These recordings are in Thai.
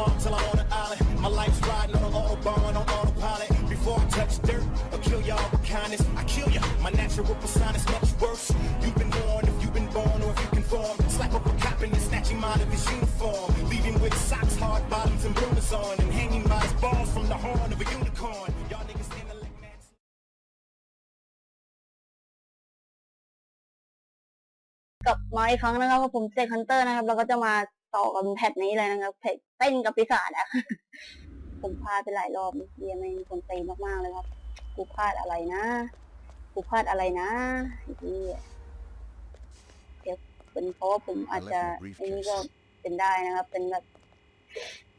arm till I'm on an island. My life's riding on an autobahn on autopilot. Before I touch dirt, I'll kill y'all with kindness. I kill ya. My natural persona is much worse. You've been born if you've been born or if you conform. Slap up a cop and you snatch him out of his uniform. Leave him with socks, hard bottoms, and bloomers on. And hanging by his balls from the horn of a unicorn. Y'all niggas stand the leg man. กลับมาอีกครั้งนะครับว่าผมเซกฮันเตอร์นะครับ เราก็จะมา ต่อกันแพทนี้เลยนะครับแพทเต้นกับปีศาจอะผมพลาดไปหลายรอบเฮียแม่งคนตีมากๆเลยครับ กูพลาดอะไรนะ กูพลาดอะไรนะไอ้เฮียเดี๋ยวเป็นเพราะว่าผมอาจจะไอ้นี่ก็เป็นได้นะครับ เป็นแบบ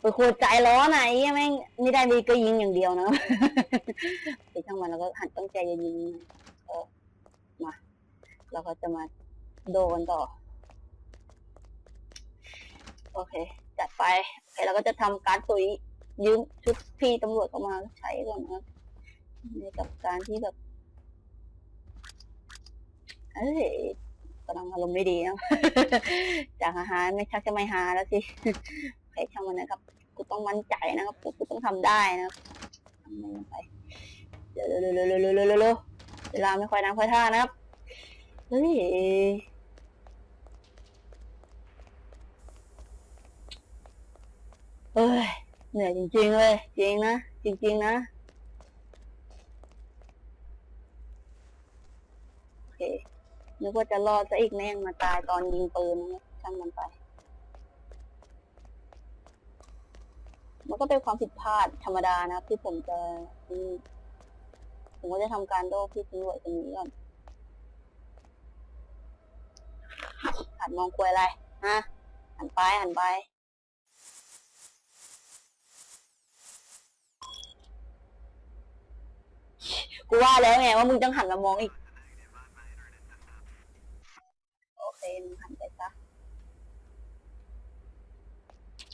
เป็นคนใจร้อนไหนะไอ้เฮียแม่งไม่ได้ดีก็ยิงอย่างเดียวนะครับไปช่างมันแล้วก็หันตั้งใจจะยิงโอ้มา เราก็จะมาโดกันต่อ โอเค จัดไป โอเคเราก็จะทำการตุยยืมชุดพี่ตำรวจเข้ามาใช้ก่อนนะในกับการที่แบบเอ้ยกำลังอารมณ์ไม่ดีนะจากอาหารไม่ชักจะไม่หาแล้วสิใครช่างมันนะครับ กูต้องมั่นใจนะครับ กูต้องทำได้นะครับทำมันไปเร็วๆๆๆๆๆเวลาไม่ค่อยน้ำค่อยท่านะครับ เฮ้ย เอ้ยเหนื่อยจริงๆเลยจริงนะจริง ๆ นะโอเคนึกว่าจะรอดซะอีกแม่งมาตายตอนยิงปืนนะช่างมันไป มันก็เป็นความผิดพลาดธรรมดานะที่ผมจะมผมก็จะทำการโดพี่ตำรวจคนนี้ก่อนหันมองควยอะไรฮะหันไปหันไป กูว่าแล้วไงว่ามึงต้องหันมามองอีก โอเคมึงหันไปซะ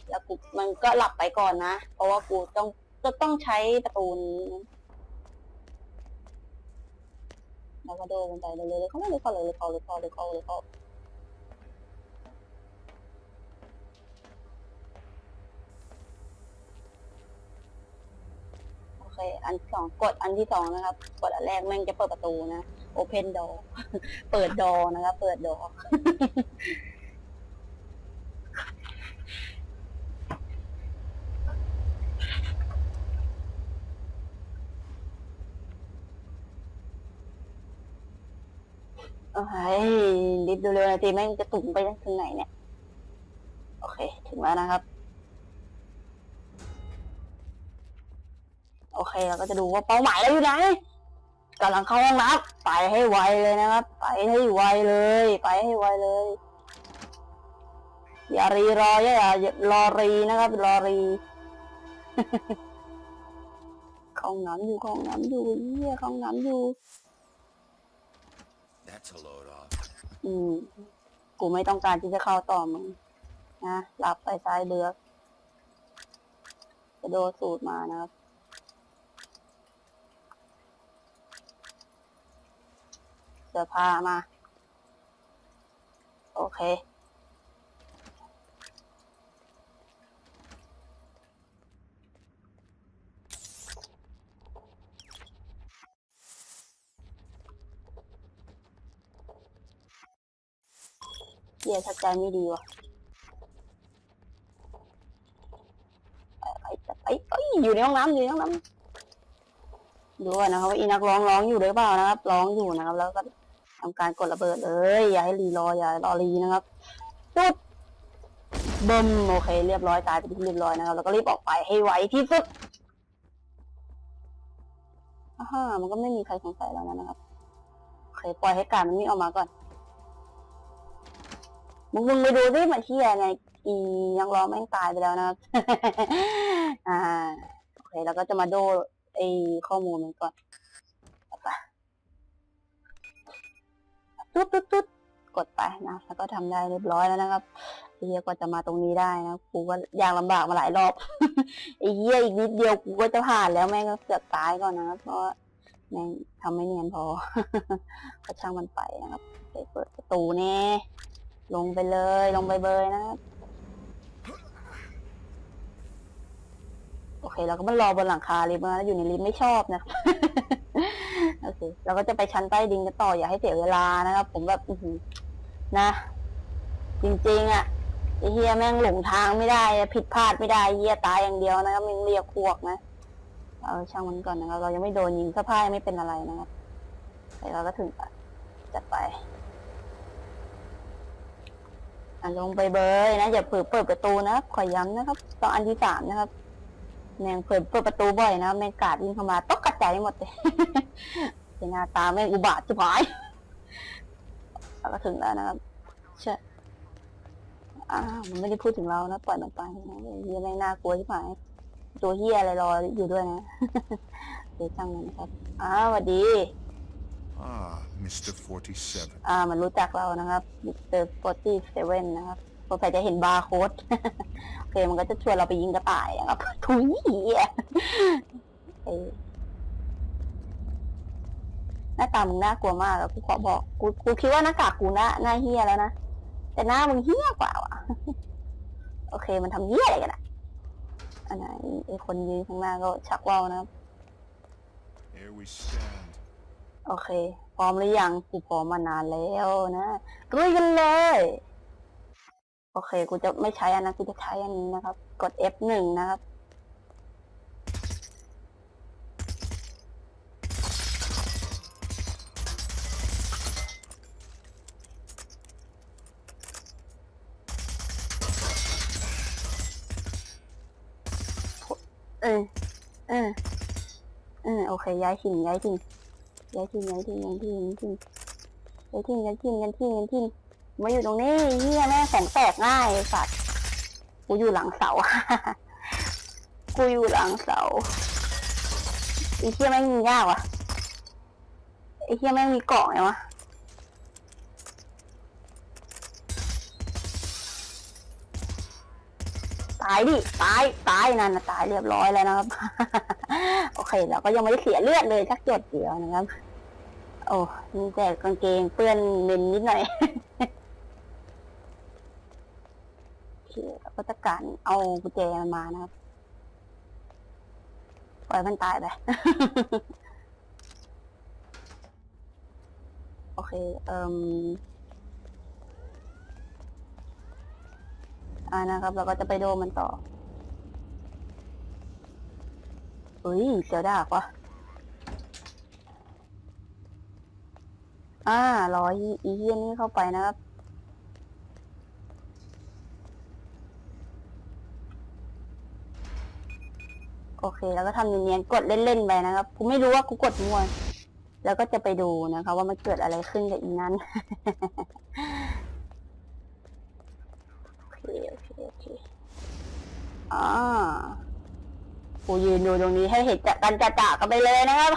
แล้วกูมันก็หลับไปก่อนนะ เพราะว่ากูต้องจะต้องใช้ประตูนี้แล้วก็โดนมันไปเลยเลยเขาไม่เลยเขาเลยเลยเขาเลยเขาเลยเขาเลยเขาโอ เคอันที่สองกดอันที่สองนะครับ กดอันแรกแม่งจะเปิดประตูนะ Open door เปิด door นะครับ เปิด door โอ้ยรีบดูเร็วนาทีแม่งจะตุ่มไปถึงไหนเนี่ย โอเค ถึงแล้วนะครับ โอเคเราก็จะดูว่าเป้าหมายเราอยู่ไหนกำลังเข้าห้องน้ำไปให้ไวเลยนะครับ ไปให้ไวเลย ไปให้ไวเลย อย่ารีรออย่าอย่ารอรีนะครับ รอรีเข้าห้องน้ำอยู่เข้าห้องน้ำอยู่เหี้ยเข้าห้องน้ำอยู่ That's a load off. อืมกูไม่ต้องการที่จะเข้าต่อมึงนะหลับไปซ้ายเบือกจะโดนสูตรมานะครับ เสื้อผ้ามา โอเคเฮียชักใจไม่ดีว่ะไปไปไอ้อยู่ในห้องน้ำอยู่ในห้องน้ำดูก่อนนะครับว่าอีนักร้องร้องอยู่หรือเปล่านะครับ ร้องอยู่นะครับ แล้วก็ ทำการกดระเบิดเลย อย่าให้รีรออย่ารอรีนะครับปุ๊บบึมโอเคเรียบร้อยตายไปที่เรียบร้อยนะครับแล้วก็รีบออกไปให้ไวที่สุดอ่าฮะมันก็ไม่มีใครสงสัยแล้วนะครับโอเคปล่อยให้การมันนี่ออกมาก่อนมึงมึงไปดูสิมันเที่ยไงอียังรอแม่งตายไปแล้วนะครับอ่าโอเคแล้วก็จะมาโดไอข้อมูลมันก่อนเอาไป ตุ๊ดตุ๊ดตุ๊ดกดไปนะแล้วก็ทำได้เรียบร้อยแล้วนะครับไอ้เหี้ยกว่าจะมาตรงนี้ได้นะกูก็ยากลำบากมาหลายรอบไอ้เหี้ยอีกนิดเดียวกูก็จะผ่านแล้วแม่งก็เกือบตายก่อนนะเพราะว่าแม่งทำไม่เนียนพอก็ช่างมันไปนะครับไปเปิดประตูแน่ลงไปเลยลงไปเบยนะครับเราก็มารอบนหลังคาลิฟต์นะอยู่ในลิฟต์ไม่ชอบนะ เคเราก็จะไปชั้นใต้ดินกันต่ออย่าให้เสียเวลานะครับ ผมแบบอือหือนะ จริงๆอะไอเฮียแม่งหลงทางไม่ได้ ผิดพลาดไม่ได้เฮียตายอย่างเดียวนะครับมึงเรียกพวกนะเอาช่างมันก่อนนะครับเรายังไม่โดนยิงเสื้อผ้ายังไม่เป็นอะไรนะครับแต่เราก็ถึงจัดไปอะลงไปเบยนะอย่าเผลอเปิดประตูนะครับขอย้ำนะครับตอนอันที่สามนะครับแมงเปิดเปิดประตูบ่อยนะแมงกาดวิ่งเข้ามาตกกระจายหมดเลย เป็นหน้าตาแม่งอุบาทจิ๋วหายเราก็ถึงแล้วนะครับใช่อ่ามันไม่ได้พูดถึงเรานะปล่อยมันไปนะเฮียแม่งน่ากลัวชิบหาย ตัวเฮียอะไรรออยู่ด้วยนะเดี๋ยวช่างมันนะครับอ้าวสวัสดี Ah, Mr. 47. อ่า มันรู้จักเรานะครับมิสเตอร์โฟตี้เซเว่นนะครับสงสัยจะเห็นบาร์โค้ด โอเค มันก็จะชวนเราไปยิงกระต่ายนะครับทุยอะเอ้ย หน้าตามึงน่ากลัวมากอะกูขอบอกกูกูคิดว่าหน้ากากกูหน้าหน้าเฮียแล้วนะแต่หน้ามึงเฮียกว่าว่ะ โอเค มันทำเฮียอะไรกันอะอันไหนไอคนยืนข้างหน้าก็ชักว่าวนะครับ Here we stand. โอเค พร้อมหรือยังกูพร้อมมานานแล้วนะลุยกันเลย โอเค กูจะไม่ใช้อันนั้นกูจะใช้อันนี้นะครับ กด F1 นะครับ ออ เออ เออ โอเค ย้ายถิ่นย้ายถิ่นย้ายทีมย้ายทีมย้ายทีมย้ายทีมย้ายทีมย้ายทีมย้ายทีมย้ายทีมมาอยู่ตรงนี้เฮียแม่งของแตกง่ายสัตว์กูอยู่หลังเสากูอยู่หลังเสาไอ้เฮียแม่งยิงยากว่ะไอ้เฮียแม่งมีเกาะไงวะายดิ ตาย ตายนั่นนะตายเรียบร้อยแล้วนะครับ โอเค เราก็ยังไม่ได้เสียเลือดเลยสักหยดเดียวนะครับ โอ้มีแต่กางเกงเปื้อนเมนนิดหน่อยเคเราก็จะการเอากุญแจมันมานะครับ ปล่อยมันตายไป โอเค เอ่ม อ่านะครับ เราก็จะไปโดมันต่อเฮ้ยเสียวดากวะอ่ารออีอีเฮียนี่เข้าไปนะครับ โอเค แล้วก็ทำเนียนๆกดเล่นๆไปนะครับกูไม่รู้ว่ากูกดมั่วแล้วก็จะไปดูนะคะ ว่ามันเกิดอะไรขึ้นกับอีนั้น โอเค โอ เคอเคอ่ากูยืนดูตรงนี้ให้เห็นจะกันจะจะกันไปเลยนะครับ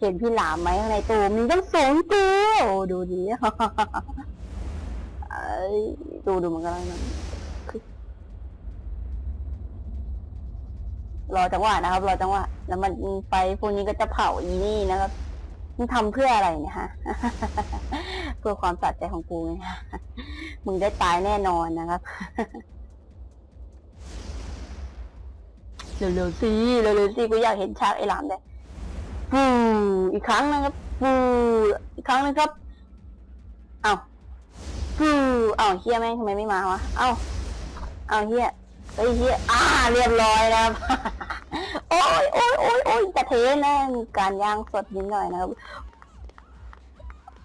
เห็นพี่หลามไหมข้างในตัวมีตั้งสองตัวโอ้ดูดีเอ้ยดูดูมันกันแล้วนะคือรอจังหวะนะครับ รอจังหวะแล้วมันไปพวกนี้ก็จะเผาอีนี่นะครับมึงทำเพื่ออะไรเนี่ยฮะ เพื่อความสะใจของกูไงมึงได้ตายแน่นอนนะครับ เร็วๆสิเร็วๆสิกูอยากเห็นฉากไอ้หลามเลยฟูอีกครั้งนะครับฟูอีกครั้งนึงครับเอาฟูเอาเฮียแม่งทำไมไม่มาวะเอาเอาเฮียเฮ้ยเฮียอ่าเรียบร้อยแล้วโอ้ยโอ้ยโอ้ยโอ้ยจะเทนะมีการย่างสดนิดหน่อยนะครับ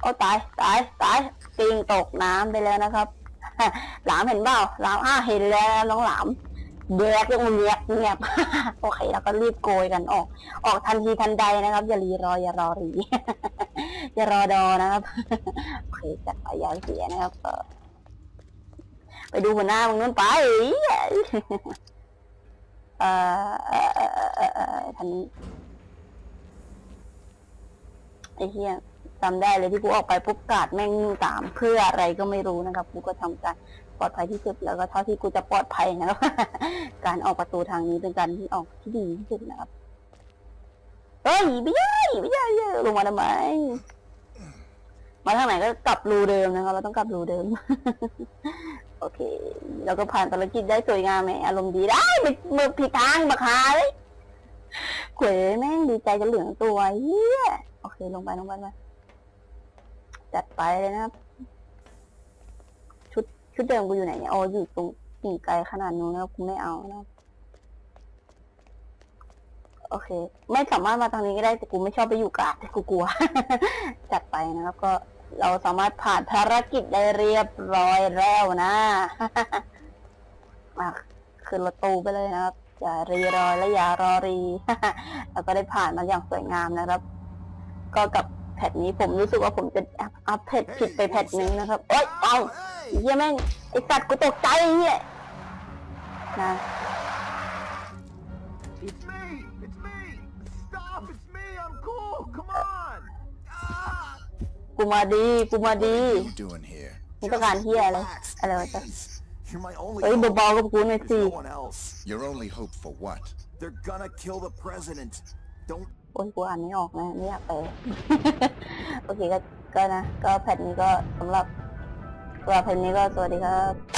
โอ้ตายตายตายปิงตกน้ำไปแล้วนะครับหลามเห็นเปล่าหลามอ่าเห็นแล้วน้องหลาม แยกลงเงียบเงียบ โอเคแล้วก็รีบโกยกันออก ออกทันทีทันใดนะครับ อย่ารีรออย่ารอรี อย่ารอดอนะครับโอเคจัดไปยาเสียนะครับไปดูหัวหน้ามึงนู่นไปเอ่อเออเอ่อเอ่อเอ่อเอ่อทันนี้ไอ้เหี้ย จำได้เลยที่กูออกไปปุ๊บกาดแม่งตามเพื่ออะไรก็ไม่รู้นะครับกูก็ทำการปลอดภัยที่สุดแล้วก็เท่าที่กูจะปลอดภัยนะครับ การออกประตูทางนี้เป็นการที่ออกที่ดีที่สุดนะครับเฮ้ยไม่ใช่ไม่ใช่ลงมาทำไมมาทางไหนก็กลับรูเดิมนะครับเราต้องกลับรูเดิม โอเคแล้วก็ผ่านภารกิจได้สวยงามไหมอารมณ์ดีได้มือมือผิดทางบักหาเลยขวยแม่งดีใจจะเหลืองตัวเฮียโอเคลงไปลงไปมา จัดไปเลยนะครับ ชุดชุดเดิมกูอยู่ไหนเนี่ยโอ้อยู่ตรงกิ่งไกลขนาดนู้นแล้วกูไม่เอานะโอเค ไม่สามารถมาทางนี้ก็ได้แต่กูไม่ชอบไปอยู่กาดกูกลัว จัดไปนะครับ ก็เราสามารถผ่านภารกิจได้เรียบร้อยแล้วนะมาขึ้นรถตู้ไปเลยนะครับ อย่ารีรอและอย่ารอรี แล้วก็ได้ผ่านมาอย่างสวยงามนะครับ ก็กับ แพทนี้ผมรู้สึกว่าผมจะอัพอัพแพทผิดไปแพทนึงนะครับโอ๊ยเอาเฮียแม่งไอสัตว์กูตกใจไอ้เฮียนะ It's me! It's me! Stop! It's me! I'm cool! Come on! Ah! กูมาดีกูมาดี What are you doing here? มึงต้องการเฮียอะไร Relax, อะไรวะจ๊ะ please. You're my only เฮ้ย hope. เบาๆกับกูหน่อย There's สิ no one else. Your only hope for what? They're gonna kill the president. Don't โอ้ยกูอ่านไม่ออกนะไม่อยากไปโอเคก็ก็นะ ก็แพทนี้ก็สำหรับสำหรับแพทนี้ก็สวัสดีครับ